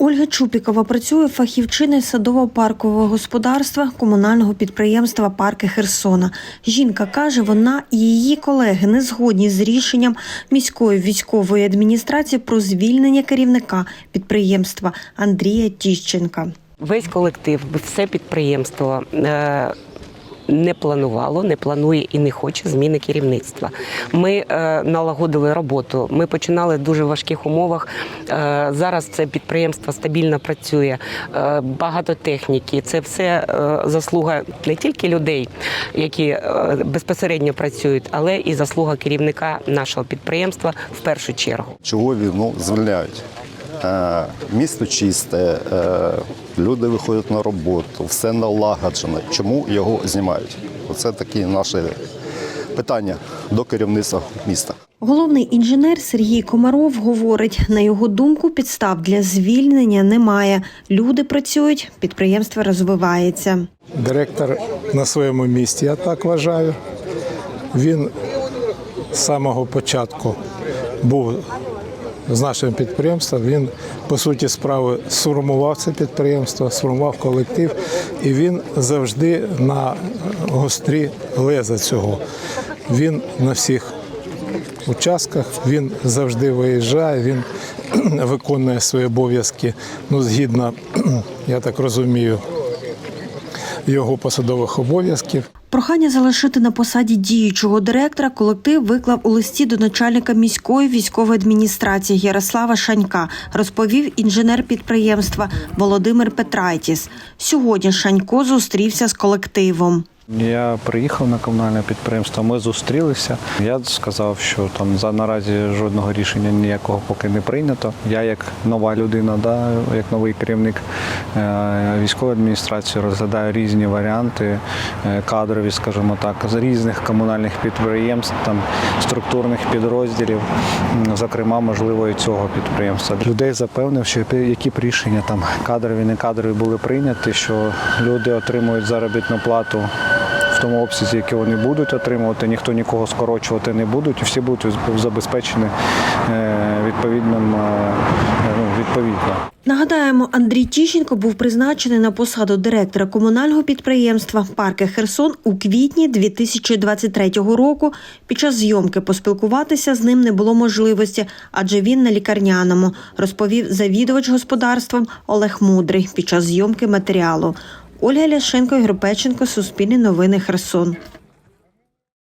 Ольга Чупікова працює фахівчиною садово-паркового господарства комунального підприємства Парки Херсона. Жінка каже, вона і її колеги не згодні з рішенням міської військової адміністрації про звільнення керівника підприємства Андрія Тіщенка. Весь колектив, все підприємство е, не планувало, не планує і не хоче зміни керівництва. Ми е, налагодили роботу. Ми починали в дуже важких умовах. Е, зараз це підприємство стабільно працює, е, багато техніки. Це все е, заслуга не тільки людей, які е, безпосередньо працюють, але і заслуга керівника нашого підприємства в першу чергу. чого війну звільняють. Е, Місто чисте, е, люди виходять на роботу, все налагоджено. Чому його знімають? Оце такі наші питання до керівництва міста. Головний інженер Сергій Комаров говорить, на його думку, підстав для звільнення немає. Люди працюють, підприємство розвивається. Директор на своєму місці, я так вважаю. Він з самого початку був з нашим підприємством. Він, по суті, справи сформував це підприємство, сформував колектив, і він завжди на гострі леза цього. Він на всіх участках, він завжди виїжджає, він виконує свої обов'язки, ну, згідно, я так розумію, його посадових обов'язків. Прохання залишити на посаді діючого директора колектив виклав у листі до начальника міської військової адміністрації Ярослава Шанька, розповів інженер підприємства Володимир Петрайтіс. Сьогодні Шанько зустрівся з колективом. Я приїхав на комунальне підприємство, ми зустрілися. Я сказав, що там за наразі жодного рішення ніякого поки не прийнято. Я як нова людина, да, як новий керівник е, військової адміністрації розглядаю різні варіанти е, кадрові, скажімо так, з різних комунальних підприємств, там структурних підрозділів, зокрема, можливо, і цього підприємства. Людей запевнив, що які б рішення там кадрові, не кадрові були прийняті, що люди отримують заробітну плату тому обсязі, який вони будуть отримувати, ніхто нікого скорочувати не будуть, і всі будуть забезпечені е, відповідним е, ну, відповідно. Нагадаємо, Андрій Тіщенко був призначений на посаду директора комунального підприємства Парки Херсон у квітні 2023 року. Під час зйомки поспілкуватися з ним не було можливості, адже він на лікарняному, розповів завідувач господарством Олег Мудрий під час зйомки матеріалу. Ольга Ляшенко, Ігор Печенко, Суспільні новини Херсон.